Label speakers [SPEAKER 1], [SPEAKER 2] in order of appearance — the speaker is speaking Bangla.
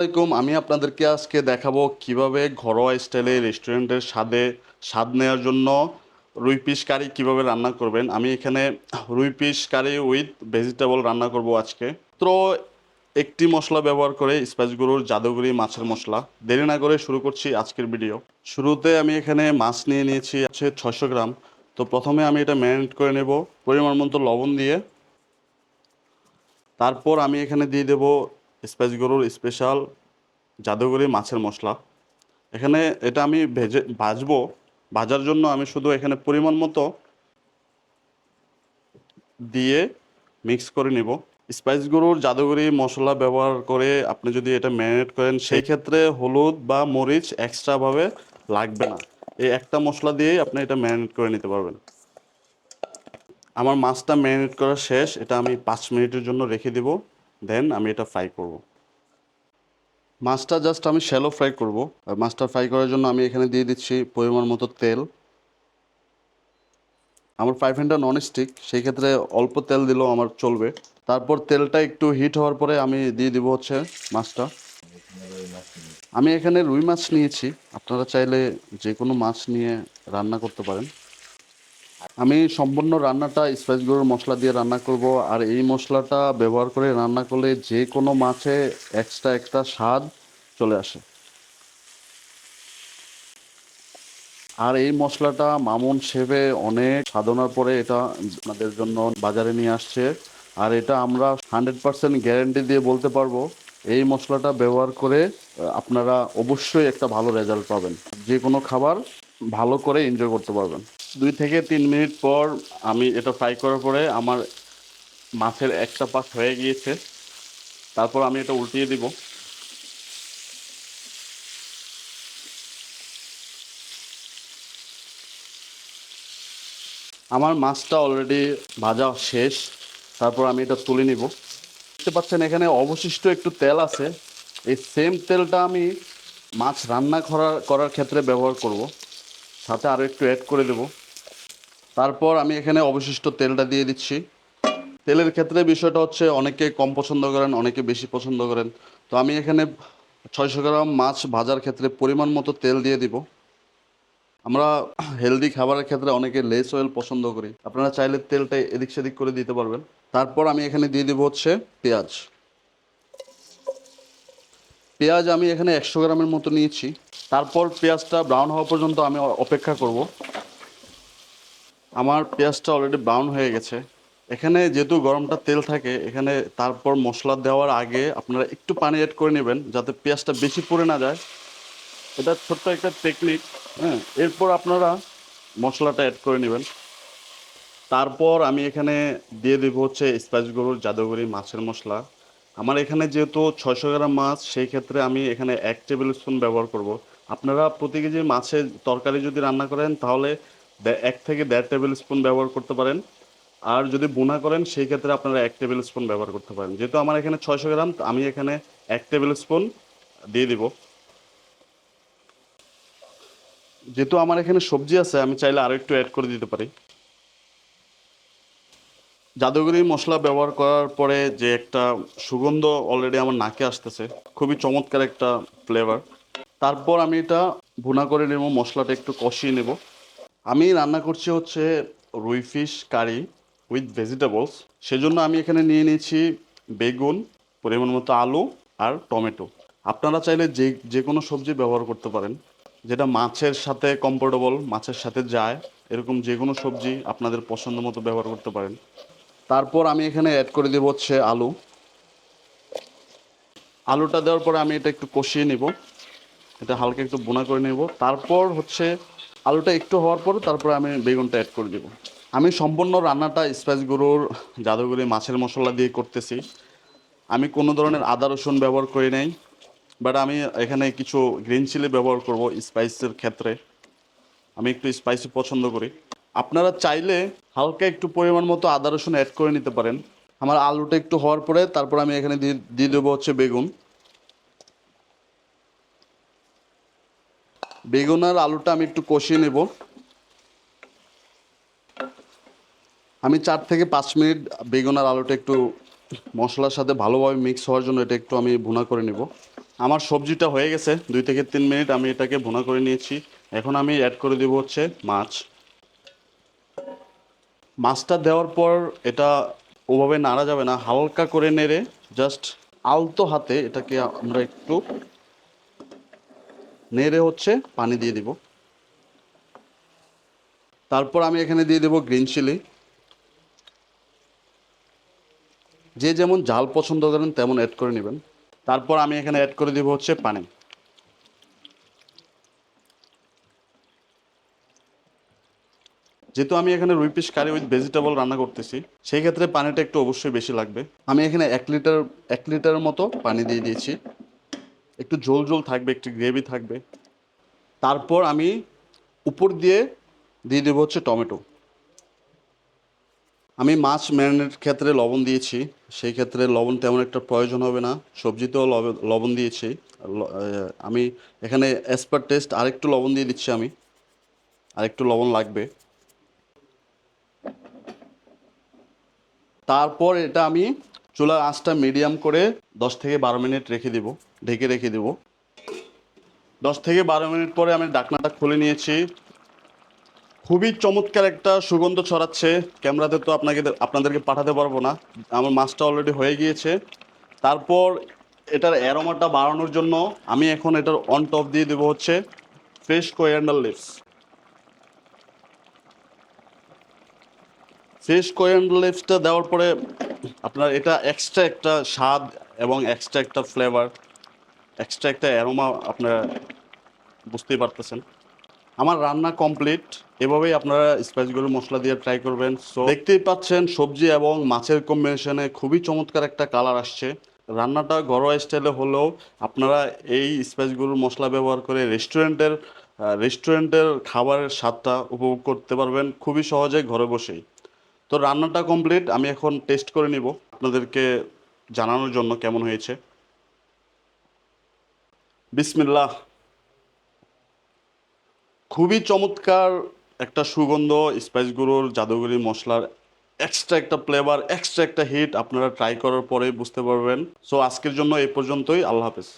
[SPEAKER 1] আসসালামাইকুম আমি আপনাদেরকে আজকে দেখাবো কীভাবে ঘরোয়া স্টাইলে রেস্টুরেন্টের স্বাদে স্বাদ নেওয়ার জন্য রুই পিস কারি কীভাবে রান্না করবেন। আমি এখানে রুই পিস কারি উইথ ভেজিটেবল রান্না করব আজকে। তো একটি মশলা ব্যবহার করে স্পাইস গরুর জাদুগুড়ি মাছের মশলা। দেরি না করে শুরু করছি আজকের ভিডিও। শুরুতে আমি এখানে মাছ নিয়ে নিয়েছি হচ্ছে ছয়শো গ্রাম। তো প্রথমে আমি এটা ম্যারিনেট করে নেব, পরিমাণ মতো লবণ দিয়ে। তারপর আমি এখানে দিয়ে দেব স্পাইস গরুর স্পেশাল জাদুগরি মাছের মশলা। এখানে এটা আমি ভেজে, ভাজবো। ভাজার জন্য আমি শুধু এখানে পরিমাণ মতো দিয়ে মিক্স করে নিব। স্পাইস গরুর জাদুগরি মশলা ব্যবহার করে আপনি যদি এটা ম্যারিনেট করেন, সেই ক্ষেত্রে হলুদ বা মরিচ এক্সট্রাভাবে লাগবে না। এই একটা মশলা দিয়েই আপনি এটা ম্যারিনেট করে নিতে পারবেন। আমার মাছটা ম্যারিনেট করা শেষ। এটা আমি পাঁচ মিনিটের জন্য রেখে দিব। দেন আমি এটা ফ্রাই করব। মাছটা জাস্ট আমি শ্যালো ফ্রাই করব। আর মাছটা ফ্রাই করার জন্য আমি এখানে দিয়ে দিচ্ছি পরিমাণ মতো তেল। আমার ফ্রাই প্যানটা নন স্টিক সেই ক্ষেত্রে অল্প তেল দিলেও আমার চলবে। তারপর তেলটা একটু হিট হওয়ার পরে আমি দিয়ে দিব হচ্ছে মাছটা আমি এখানে রুই মাছ নিয়েছি। আপনারা চাইলে যে কোনো মাছ নিয়ে রান্না করতে পারেন। আমি সম্পূর্ণ রান্নাটা স্পাইস গরুর মশলা দিয়ে রান্না করব, আর এই মশলাটা ব্যবহার করে রান্না করলে যে কোনো মাছে এক্সট্রা একটা স্বাদ চলে আসে। আর এই মশলাটা মামুন শেফে অনেক সাধনার পরে এটা আপনাদের জন্য বাজারে নিয়ে আসছে, আর এটা আমরা হান্ড্রেড পার্সেন্ট গ্যারেন্টি দিয়ে বলতে পারব, এই মশলাটা ব্যবহার করে আপনারা অবশ্যই একটা ভালো রেজাল্ট পাবেন। যে কোনো খাবার ভালো করে এনজয় করতে পারবেন। দুই থেকে তিন মিনিট পর আমি এটা ফ্রাই করার পরে আমার মাছের একটা পাশ হয়ে গিয়েছে। তারপর আমি এটা উল্টিয়ে দিব। আমার মাছটা অলরেডি ভাজা শেষ। তারপর আমি এটা তুলে নিব। দেখতে পাচ্ছেন এখানে অবশিষ্ট একটু তেল আছে। এই সেম তেলটা আমি মাছ রান্না করার করার ক্ষেত্রে ব্যবহার করব। সাথে আরও একটু অ্যাড করে দেব। তারপর আমি এখানে অবশিষ্ট তেলটা দিয়ে দিচ্ছি। তেলের ক্ষেত্রে বিষয়টা হচ্ছে অনেকে কম পছন্দ করেন, অনেকে বেশি পছন্দ করেন। তো আমি এখানে ছয়শো গ্রাম মাছ ভাজার ক্ষেত্রে পরিমাণ মতো তেল দিয়ে দিব। আমরা হেলদি খাবারের ক্ষেত্রে অনেকে লেস অয়েল পছন্দ করি। আপনারা চাইলে তেলটা এদিক সেদিক করে দিতে পারবেন। তারপর আমি এখানে দিয়ে দিব হচ্ছে পেঁয়াজ। পেঁয়াজ আমি এখানে একশো গ্রামের মতো নিয়েছি। তারপর পেঁয়াজটা ব্রাউন হওয়া পর্যন্ত আমি অপেক্ষা করব। আমার পেঁয়াজটা অলরেডি ব্রাউন হয়ে গেছে। এখানে যেহেতু গরমটা তেল থাকে, এখানে তারপর মশলা দেওয়ার আগে আপনারা একটু পানি অ্যাড করে নেবেন যাতে পেঁয়াজটা বেশি পড়ে না যায়। এটা ছোট্ট একটা টেকনিক হ্যাঁ। এরপর আপনারা মশলাটা অ্যাড করে নেবেন। তারপর আমি এখানে দিয়ে দেবো হচ্ছে স্পাইস গরুর জাদুগরি মাছের মশলা। আমার এখানে যেহেতু ছয়শো গ্রাম মাছ, সেই ক্ষেত্রে আমি এখানে এক টেবিল স্পুন ব্যবহার করব। আপনারা প্রতি কেজি মাছের তরকারি যদি রান্না করেন, তাহলে এক থেকে দেড় টেবিল স্পুন ব্যবহার করতে পারেন। আর যদি বোনা করেন, সেই ক্ষেত্রে আপনারা এক টেবিল স্পুন ব্যবহার করতে পারেন। যেহেতু আমার এখানে ছয়শো গ্রাম আমি এখানে এক টেবিল স্পুন দিয়ে দিব। যেহেতু আমার এখানে সবজি আছে, আমি চাইলে আরও একটু অ্যাড করে দিতে পারি। জাদুগরি মশলা ব্যবহার করার পরে যে একটা সুগন্ধ অলরেডি আমার নাকে আসতেছে, খুবই চমৎকার একটা ফ্লেভার তারপর আমি এটা ভুনা করে নেব, মশলাটা একটু কষিয়ে নেব। আমি রান্না করছি হচ্ছে রুই ফিশ কারি উইথ ভেজিটেবলস। সেজন্য আমি এখানে নিয়ে নিয়েছি বেগুন, পরিমাণ মতো আলু আর টমেটো। আপনারা চাইলে যে যে কোনো সবজি ব্যবহার করতে পারেন, যেটা মাছের সাথে কমফোর্টেবল মাছের সাথে যায়, এরকম যে কোনো সবজি আপনাদের পছন্দ মতো ব্যবহার করতে পারেন। তারপর আমি এখানে অ্যাড করে দেবো হচ্ছে আলু। আলুটা দেওয়ার পরে আমি এটা একটু কষিয়ে নিব। এটা হালকা একটু বোনা করে নেব। তারপর হচ্ছে আলুটা একটু হওয়ার পর তারপরে আমি বেগুনটা অ্যাড করে দেব। আমি সম্পূর্ণ রান্নাটা স্পাইস গরুর জাদুগরি মাছের মশলা দিয়ে করতেছি। আমি কোনো ধরনের আদা, রসুন ব্যবহার করি নাই বাট আমি এখানে কিছু গ্রিন চিলি ব্যবহার করব স্পাইসের ক্ষেত্রে। আমি একটু স্পাইসি পছন্দ করি। আপনারা চাইলে হালকা একটু পরিমাণ মতো আদা, রসুন অ্যাড করে নিতে পারেন। আমার আলুটা একটু হওয়ার পরে তারপর আমি এখানে দিয়ে দেবো হচ্ছে বেগুন। বেগুন আর আলুটা আমি একটু কষিয়ে নেব। আমি চার থেকে পাঁচ মিনিট বেগুন আর আলুটা একটু মশলার সাথে ভালোভাবে মিক্স হওয়ার জন্য এটা একটু আমি ভুনা করে নেব। আমার সবজিটা হয়ে গেছে, দুই থেকে তিন মিনিট আমি এটাকে ভুনা করে নিয়েছি। এখন আমি অ্যাড করে দেবো হচ্ছে মাছ। মাছটা দেওয়ার পর এটা ওভাবে নাড়া যাবে না, হালকা করে নেড়ে জাস্ট আলতো হাতে এটাকে আমরা একটু নেড়ে হচ্ছে, পানি দিয়ে দিব। তারপর আমি এখানে দিয়ে দেবো গ্রিন চিলি। যে যেমন ঝাল পছন্দ করেন, তেমন অ্যাড করে নেবেন। তারপর আমি এখানে অ্যাড করে দিব হচ্ছে পানি। যেহেতু আমি এখানে রুই পিস কারি উইথ ভেজিটেবল রান্না করতেছি, সেই ক্ষেত্রে পানিটা একটু অবশ্যই বেশি লাগবে। আমি এখানে এক লিটার এক লিটারের মতো পানি দিয়ে দিয়েছি। একটু ঝোল ঝোল থাকবে, একটু গ্রেভি থাকবে। তারপর আমি উপর দিয়ে দিয়ে দেবো হচ্ছে টমেটো। আমি মাছ ম্যারিনেট ক্ষেত্রে লবণ দিয়েছি, সেই ক্ষেত্রে লবণ তেমন একটা প্রয়োজন হবে না। সবজিতেও লব- লবণ দিয়েছি। আমি এখানে অ্যাজ পার টেস্ট আরেকটু লবণ দিয়ে দিচ্ছি আমি। আরেকটু লবণ লাগবে। তারপর এটা আমি চুলার আঁচটা মিডিয়াম করে দশ থেকে বারো মিনিট রেখে দিব। ঢেকে রেখে দিব। দশ থেকে বারো মিনিট পরে আমি ডাকনাটা খুলে নিয়েছি। খুবই চমৎকার একটা সুগন্ধ ছড়াচ্ছে। ক্যামেরাতে তো আপনাকে আপনাদেরকে পাঠাতে পারব না। আমার মাছটা অলরেডি হয়ে গিয়েছে। তারপর এটার অ্যারোমাটা বাড়ানোর জন্য আমি এখন এটার অন টপ দিয়ে দেবো হচ্ছে fresh coriander leaves fresh coriander লিভসটা দেওয়ার পরে আপনার এটা এক্সট্রা একটা স্বাদ এবং এক্সট্রা একটা ফ্লেভার এক্সট্রা একটা অ্যারোমা আপনারা বুঝতেই পারতেছেন। আমার রান্না কমপ্লিট এভাবেই আপনারা স্পাইসগুলো মশলা দিয়ে ট্রাই করবেন। সো দেখতেই পাচ্ছেন সবজি এবং মাছের কম্বিনেশনে খুবই চমৎকার একটা কালার আসছে। রান্নাটা ঘরোয়া স্টাইলে হলেও আপনারা এই স্পাইসগুলোর মশলা ব্যবহার করে রেস্টুরেন্টের রেস্টুরেন্টের খাবারের স্বাদটা উপভোগ করতে পারবেন খুবই সহজে ঘরে বসেই। তো রান্নাটা কমপ্লিট আমি এখন টেস্ট করে নিব। আপনাদেরকে জানানোর জন্য কেমন হয়েছে। বিসমিল্লাহ। খুবই চমৎকার একটা সুগন্ধ স্পাইস গুঁড়োর জাদুগরি মশলার এক্সট্রা একটা ফ্লেভার এক্সট্রা একটা হিট আপনারা ট্রাই করার পরে বুঝতে পারবেন। সো আজকের জন্য এ পর্যন্তই, আল্লাহ হাফেজ।